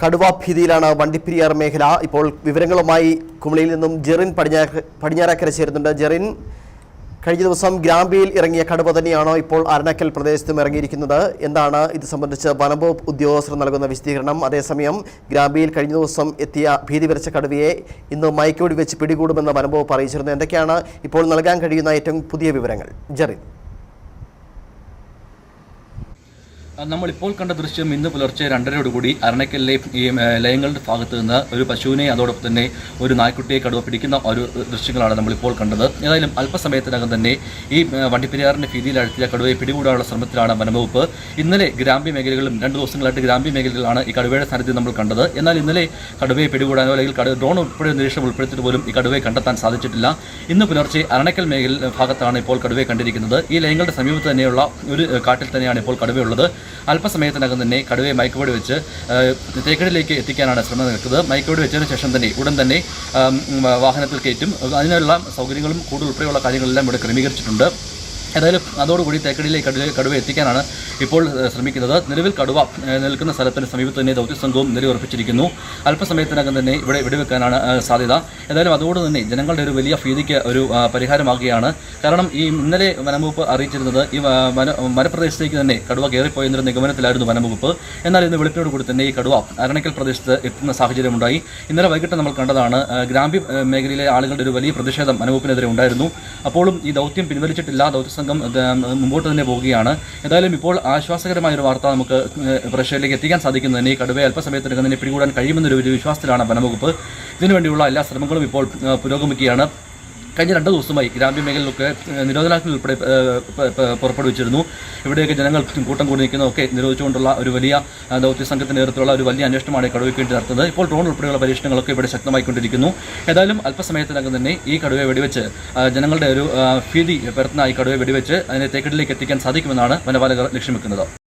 കടുവ ഭീതിയിലാണ് വണ്ടിപ്പെരിയാർ മേഖല. ഇപ്പോൾ വിവരങ്ങളുമായി കുമളിയിൽ നിന്നും ജെറിൻ പടിഞ്ഞാ പടിഞ്ഞാറക്കര ചേരുന്നുണ്ട്. ജെറിൻ കഴിഞ്ഞ ദിവസം ഗ്രാമ്പിയിൽ ഇറങ്ങിയ കടുവ തന്നെയാണോ ഇപ്പോൾ അരണക്കൽ പ്രദേശത്തും ഇറങ്ങിയിരിക്കുന്നത്. എന്താണ് ഇത് സംബന്ധിച്ച് വനംവകുപ്പ് ഉദ്യോഗസ്ഥർ നൽകുന്ന വിശദീകരണം? അതേസമയം ഗ്രാമ്പിയിൽ കഴിഞ്ഞ ദിവസം എത്തിയ ഭീതി വരച്ച കടുവയെ ഇന്ന് മയക്കോടി വെച്ച് പിടികൂടുമെന്ന് വനംവകുപ്പ് അറിയിച്ചിരുന്നു. എന്തൊക്കെയാണ് ഇപ്പോൾ നൽകാൻ കഴിയുന്ന ഏറ്റവും പുതിയ വിവരങ്ങൾ? ജെറിൻ. നമ്മളിപ്പോൾ കണ്ട ദൃശ്യം ഇന്ന് പുലർച്ചെ രണ്ടരയോടുകൂടി അരണക്കല്ലെ ഈ ലയങ്ങളുടെ ഭാഗത്ത് നിന്ന് ഒരു പശുവിനെ അതോടൊപ്പം തന്നെ ഒരു നായ്ക്കുട്ടിയെ കടുവ പിടിക്കുന്ന ഒരു ദൃശ്യങ്ങളാണ് നമ്മളിപ്പോൾ കണ്ടത്. ഏതായാലും അല്പസമയത്തിനകം തന്നെ ഈ വണ്ടിപ്പെരിയാറിന്റെ ഭീതിയിലഴത്തിയ കടുവയെ പിടികൂടാനുള്ള ശ്രമത്തിലാണ് വനംവകുപ്പ്. ഇന്നലെ ഗ്രാമ്യ മേഖലകളിലും രണ്ട് ദിവസങ്ങളായിട്ട് ഗ്രാമ്യ മേഖലകളിലാണ് ഈ കടുവയുടെ സാന്നിധ്യം നമ്മൾ കണ്ടത്. എന്നാൽ ഇന്നലെ കടുവയെ പിടികൂടാനോ അല്ലെങ്കിൽ കടു ഡ്രോൺ ഉൾപ്പെടെ നിരീക്ഷണം ഉൾപ്പെടുത്തിയിട്ട് പോലും ഈ കടുവയെ കണ്ടെത്താൻ സാധിച്ചിട്ടില്ല. ഇന്ന് പുലർച്ചെ അരണക്കൽ മേഖല ഭാഗത്താണ് ഇപ്പോൾ കടുവയെ കണ്ടിരിക്കുന്നത്. ഈ ലയങ്ങളുടെ സമീപത്ത് തന്നെയുള്ള ഒരു കാട്ടിൽ തന്നെയാണ് ഇപ്പോൾ കടുവയുള്ളത്. അല്പസമയത്തിനകം തന്നെ കടുവയെ മയക്കുപടി വെച്ച് തേക്കടിലേക്ക് എത്തിക്കാനാണ് ശ്രമം നിൽക്കുന്നത് മയക്കുപടി വെച്ചതിന് ശേഷം തന്നെ ഉടൻ തന്നെ വാഹനത്തിൽ കയറ്റും. അതിനുള്ള സൗകര്യങ്ങളും കൂടുതൽ ഉൾപ്പെടെയുള്ള കാര്യങ്ങളെല്ലാം ഇവിടെ ക്രമീകരിച്ചിട്ടുണ്ട്. ഏതായാലും അതോടുകൂടി തേക്കടിയിലേക്ക് കടുവ കടുവ എത്തിക്കാനാണ് ഇപ്പോൾ ശ്രമിക്കുന്നത്. നിലവിൽ കടുവ നിൽക്കുന്ന സ്ഥലത്തിന് സമീപത്ത് തന്നെ ദൗത്യസംഘവും നിലയുറപ്പിച്ചിരിക്കുന്നു. അല്പസമയത്തിനകം തന്നെ ഇവിടെ വെടിവെക്കാനാണ് സാധ്യത. ഏതായാലും അതോട് തന്നെ ജനങ്ങളുടെ ഒരു വലിയ ഭീതിക്ക് ഒരു പരിഹാരമാകുകയാണ്. കാരണം ഈ ഇന്നലെ വനംവകുപ്പ് അറിയിച്ചിരുന്നത് ഈ വന വനപ്രദേശത്തേക്ക് തന്നെ കടുവ കയറിപ്പോയെന്നൊരു നിഗമനത്തിലായിരുന്നു വനംവകുപ്പ്. എന്നാൽ ഇന്ന് വെളുപ്പിനോട് കൂടി തന്നെ ഈ കടുവ അരണക്കൽ പ്രദേശത്ത് എത്തുന്ന സാഹചര്യമുണ്ടായി. ഇന്നലെ വൈകിട്ട് നമ്മൾ കണ്ടതാണ് ഗ്രാമ്യ മേഖലയിലെ ആളുകളുടെ ഒരു വലിയ പ്രതിഷേധം വനംവകുപ്പിനെതിരെ ഉണ്ടായിരുന്നു. അപ്പോഴും ഈ ദൗത്യം പിൻവലിച്ചിട്ടില്ല. ദൗത്യസംഘം ഇത്, മുമ്പോട്ട് തന്നെ പോവുകയാണ്. ഏതായാലും ഇപ്പോൾ ആശ്വാസകരമായ ഒരു വാർത്ത നമുക്ക് പ്രേക്ഷകരിലേക്ക് എത്തിക്കാൻ സാധിക്കുന്നതിന് ഈ കടുവയെ അല്പസമയത്തിനകം തന്നെ പിടികൂടാൻ കഴിയുമെന്നൊരു വിശ്വാസത്തിലാണ് വനംവകുപ്പ്. ഇതിനുവേണ്ടിയുള്ള എല്ലാ ശ്രമങ്ങളും ഇപ്പോൾ പുരോഗമിക്കുകയാണ്. കഴിഞ്ഞ രണ്ട് ദിവസമായി ഗ്രാമ്യ മേഖലയിലൊക്കെ നിരോധനാജ്ഞ ഉൾപ്പെടെ പുറപ്പെടുവിച്ചിരുന്നു. ഇവിടെയൊക്കെ ജനങ്ങൾ കൂട്ടം കൂടി നിൽക്കുന്നതൊക്കെ നിരോധിച്ചുകൊണ്ടുള്ള ഒരു വലിയ ദൗത്യ സംഘത്തിന്റെ നേതൃത്വത്തിലുള്ള ഒരു വലിയ അന്വേഷണമാണ് കടുവയ്ക്ക് വേണ്ടി നടത്തുന്നത്. ഇപ്പോൾ ഡ്രോൺ ഉൾപ്പെടെയുള്ള പരീക്ഷണങ്ങളൊക്കെ ഇവിടെ ശക്തമായിക്കൊണ്ടിരിക്കുന്നു. ഏതായാലും അല്പസമയത്തിനകം തന്നെ ഈ കടുവയെ വെടിവെച്ച് ജനങ്ങളുടെ ഒരു ഭീതി പരത്തുന്ന ഈ കടുവയെ വെടിവെച്ച് അതിനെ തേക്കടിലേക്ക് എത്തിക്കാൻ സാധിക്കുമെന്നാണ് വനപാലകർ ലക്ഷ്യം വെക്കുന്നത്